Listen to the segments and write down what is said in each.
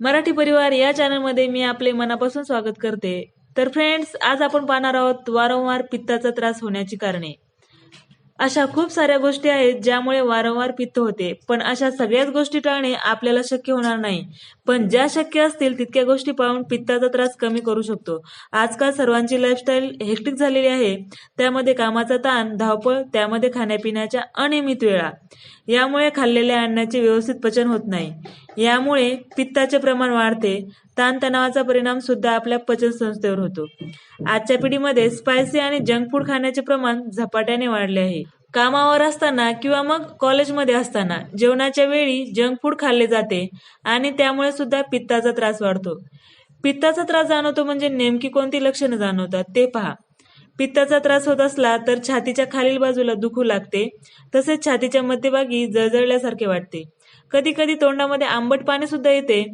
मराठी परिवार या चॅनलमध्ये मी आपले मनापासून स्वागत करते. तर फ्रेंड्स आज आपण पाहणार आहोत वारंवार पित्ताचा त्रास होण्याची कारणे. अशा खूप साऱ्या गोष्टी आहेत ज्यामुळे वारंवार पित्त होते. पण अशा सगळ्याच गोष्टी टाळणे आपल्याला शक्य होणार नाही. पण ज्या शक्य असतील तितक्या गोष्टी पाहून पित्ताचा त्रास कमी करू शकतो. आजकाल सर्वांची लाईफस्टाईल हेक्टिक झालेली आहे. त्यामध्ये कामाचा ताण धावपळ त्यामध्ये खाण्यापिण्याच्या अनियमित वेळा. यामुळे खाल्लेल्या अन्नाचे व्यवस्थित पचन होत नाही. यामुळे पित्ताचे प्रमाण वाढते ताणतणावाचा परिणाम सुद्धा आपल्या पचन संस्थेवर होतो. आजच्या पिढीमध्ये स्पायसी आणि जंक फूड खाण्याचे प्रमाण झपाट्याने वाढले आहे. कामावर असताना किंवा मग कॉलेजमध्ये असताना जेवणाच्या वेळी जंक फूड खाल्ले जाते आणि त्यामुळे सुद्धा पित्ताचा त्रास वाढतो. पित्ताचा त्रास जाणवतो म्हणजे नेमकी कोणती लक्षणं जाणवतात ते पहा. पित्ताचा त्रास होत असला तर छातीच्या खालील बाजूला दुखू लागते तसेच छातीच्या मध्यभागी जळजळल्यासारखे वाटते. कधी कधी तोंडामध्ये आंबट पाणी सुद्धा येते.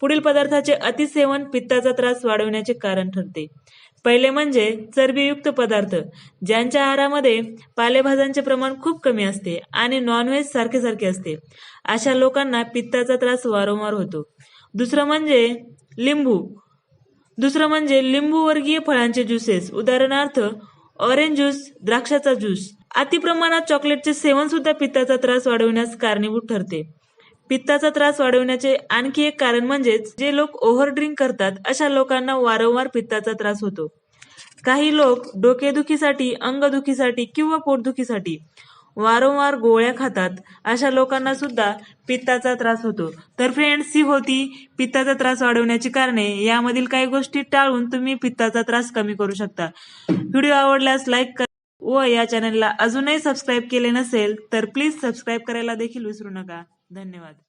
पुढील पदार्थाचे अतिसेवन पित्ताचा त्रास वाढवण्याचे कारण ठरते. पहिले म्हणजे चरबीयुक्त पदार्थ ज्यांच्या आहारामध्ये पालेभाज्यांचे प्रमाण खूप कमी असते आणि नॉनव्हेज सारखे सारखे असते. अशा लोकांना पित्ताचा त्रास वारंवार होतो. दुसरं म्हणजे लिंबू. दुसरं म्हणजे लिंबू वर्गीय फळांचे ज्युसेस उदाहरणार्थ ऑरेंज ज्यूस द्राक्षाचा ज्यूस. अतिप्रमाणात चॉकलेटचे सेवन सुद्धा पित्ताचा त्रास वाढवण्यास कारणीभूत ठरते. पित्ताचा त्रास वाढवण्याचे आणखी एक कारण म्हणजेच जे लोक ओव्हर ड्रिंक करतात अशा लोकांना वारंवार पित्ताचा त्रास होतो. काही लोक डोकेदुखीसाठी अंगदुखीसाठी किंवा पोटदुखीसाठी वारंवार गोळ्या खातात अशा लोकांना सुद्धा पित्ताचा त्रास होतो. तर फ्रेंड्स ही होती पित्ताचा त्रास वाढवण्याची कारणे. यामधील काही गोष्टी टाळून तुम्ही पित्ताचा त्रास कमी करू शकता. व्हिडिओ आवडल्यास लाईक करा व या चॅनलला अजूनही सबस्क्राईब केले नसेल तर प्लीज सबस्क्राईब करायला देखील विसरू नका. धन्यवाद.